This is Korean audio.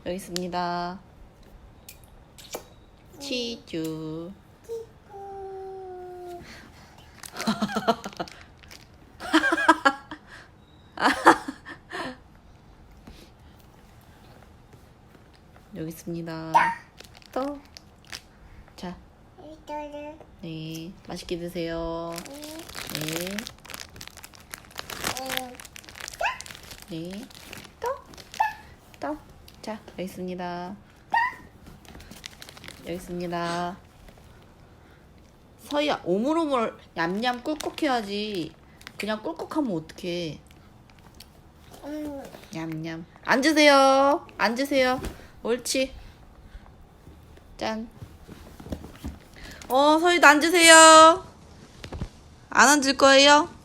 음. 여기 있습니다. 치즈. 여기 있습니다. 또. 자, 네. 맛있게 드세요. 네. 네. 자, 여기 있습니다. 여기 있습니다. 서희야, 오물오물 얌얌 꿀꺽 해야지. 그냥 꿀꺽 하면 어떡해. 음, 냠냠. 앉으세요. 앉으세요. 옳지. 짠. 어, 서희도 앉으세요. 안 앉을 거예요?